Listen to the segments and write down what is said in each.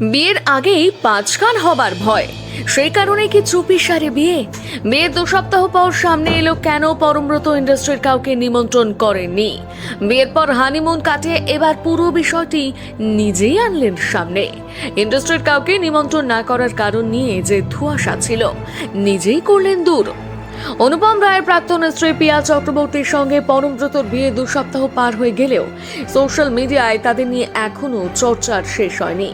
বিয়ের আগেই পাঁচকান হবার ভয়। সেই কারণে কি চুপি সারে বিয়ে? বিয়ের দু সপ্তাহ পর সামনে এলো কেন পরমব্রত ইন্ডাস্ট্রির কাউকে নিমন্ত্রণ করেনি বিয়ের পর হানিমুন কাটিয়ে এবার পুরো বিষয়টি নিজেই আনলেন সামনে। ইন্ডাস্ট্রির কাউকে নিমন্ত্রণ না করার কারণ নিয়ে যে ধোঁয়াশা ছিল, নিজেই করলেন দূর। অনুপম রায়ের প্রাক্তন স্ত্রী পিয়া চক্রবর্তীর সঙ্গে পরমব্রতর বিয়ে দু সপ্তাহ পার হয়ে গেলেও সোশ্যাল মিডিয়ায় তাদের নিয়ে এখনও চর্চার শেষ হয়নি।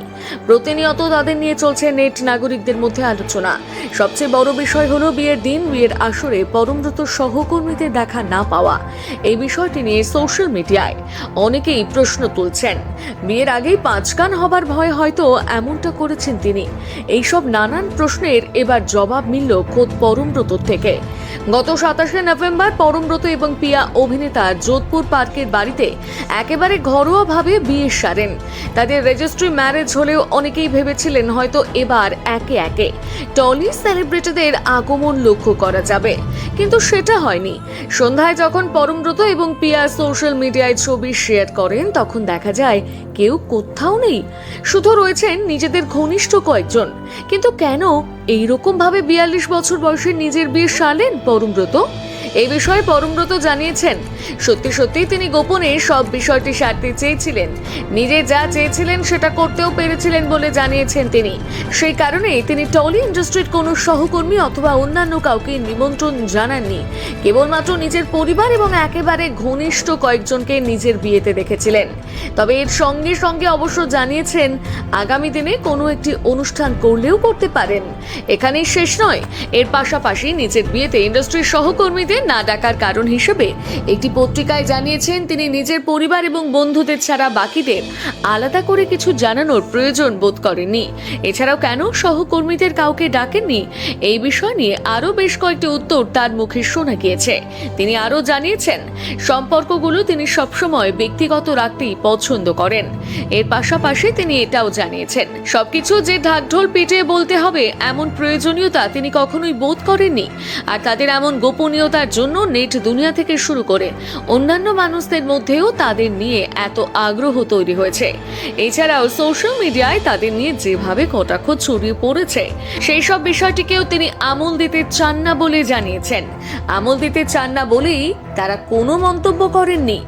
প্রতিনিয়ত তাদের নিয়ে চলছে নেট নাগরিকদের মধ্যে আলোচনা। সবচেয়ে বড় বিষয় হলো বিয়ের দিন, বিয়ের আসরে পরমব্রত সহকর্মীদের দেখা না পাওয়া। এই বিষয়টি নিয়ে সোশ্যাল মিডিয়ায় অনেকেই প্রশ্ন তুলছেন। বিয়ের আগেই পাঁচকান হবার ভয় হয়তো এমনটা করেছেন তিনি। এইসব নানান প্রশ্নের এবার জবাব মিলল খোদ পরমব্রত থেকে। গত সাতাশে নভেম্বর পরমব্রত এবং পিয়া অভিনেতা যোধপুর পার্কের বাড়িতে একেবারে ঘরোয়াভাবে বিয়ে সারেন। তাদের রেজিস্ট্রি ম্যারেজ হলেও অনেকেই ভেবেছিলেন হয়তো এবার একে একে। টলি সেলিব্রিটিদের আগমন লক্ষ্য করা যাবে। কিন্তু সেটা হয়নি। সন্ধ্যায় যখন পরমব্রত এবং পিয়া সোশ্যাল মিডিয়ায় ছবি শেয়ার করেন, তখন দেখা যায় কেউ কোথাও নেই। শুধু রয়েছেন নিজেদের ঘনিষ্ঠ কয়েকজন। কিন্তু কেন এইরকম ভাবে বিয়াল্লিশ বছর বয়সে নিজের বিয়ে সালেন পরমব্রত এই বিষয়ে পরমব্রত জানিয়েছেন। সত্যি সত্যি তিনি গোপনে সব বিষয়টি সারতে চেয়েছিলেন। নিজে যা চেয়েছিলেন সেটা করতেও পেরেছিলেন বলে জানিয়েছেন তিনি। সেই কারণেই তিনি টলি ইন্ডাস্ট্রির কোনো সহকর্মী অথবা অন্যান্য কাউকে নিমন্ত্রণ জানাননি। কেবলমাত্র নিজের পরিবার এবং একেবারে ঘনিষ্ঠ কয়েকজনকে নিজের বিয়েতে দেখেছিলেন। তবে এর সঙ্গে সঙ্গে অবশ্য জানিয়েছেন, আগামী দিনে কোনো একটি অনুষ্ঠান করলেও করতে পারেন। এখানেই শেষ নয়, এর পাশাপাশি নিজের বিয়েতে ইন্ডাস্ট্রির সহকর্মীদের না ডাকার কারণ হিসেবে একটি পত্রিকায় জানিয়েছেন তিনি নিজের পরিবার এবং বন্ধুদের ছাড়া বাকিদের আলাদা করে কিছু জানানোর প্রয়োজন বোধ করেননি। এছাড়াও কেন সহকর্মীদের কাউকে ডাকেননি? এই বিষয় নিয়ে আরও বেশ কয়েকটি উত্তর তার মুখে শোনা গিয়েছে। তিনি আরও জানিয়েছেন, সম্পর্কগুলো তিনি সবসময় ব্যক্তিগত রাখতেই পছন্দ করেন। এর পাশাপাশি তিনি এটাও জানিয়েছেন, সবকিছু যে ঢাকঢোল পিটিয়ে বলতে হবে এমন প্রয়োজনীয়তা তিনি কখনোই বোধ করেননি। আর তাদের এমন গোপনীয়তার জন্য নেট দুনিয়া থেকে শুরু করে অন্যান্য মানুষদের মধ্যেও তাদের নিয়ে এত আগ্রহ তৈরি হয়েছে। এছাড়াও সোশ্যাল মিডিয়ায় তাদের নিয়ে যেভাবে কটাক্ষ ছড়িয়ে পড়েছে সেই সব বিষয়টিকেও তিনি আমল দিতে চান না বলে জানিয়েছেন। আমল দিতে চান না বলেই তারা কোনো মন্তব্য করেননি।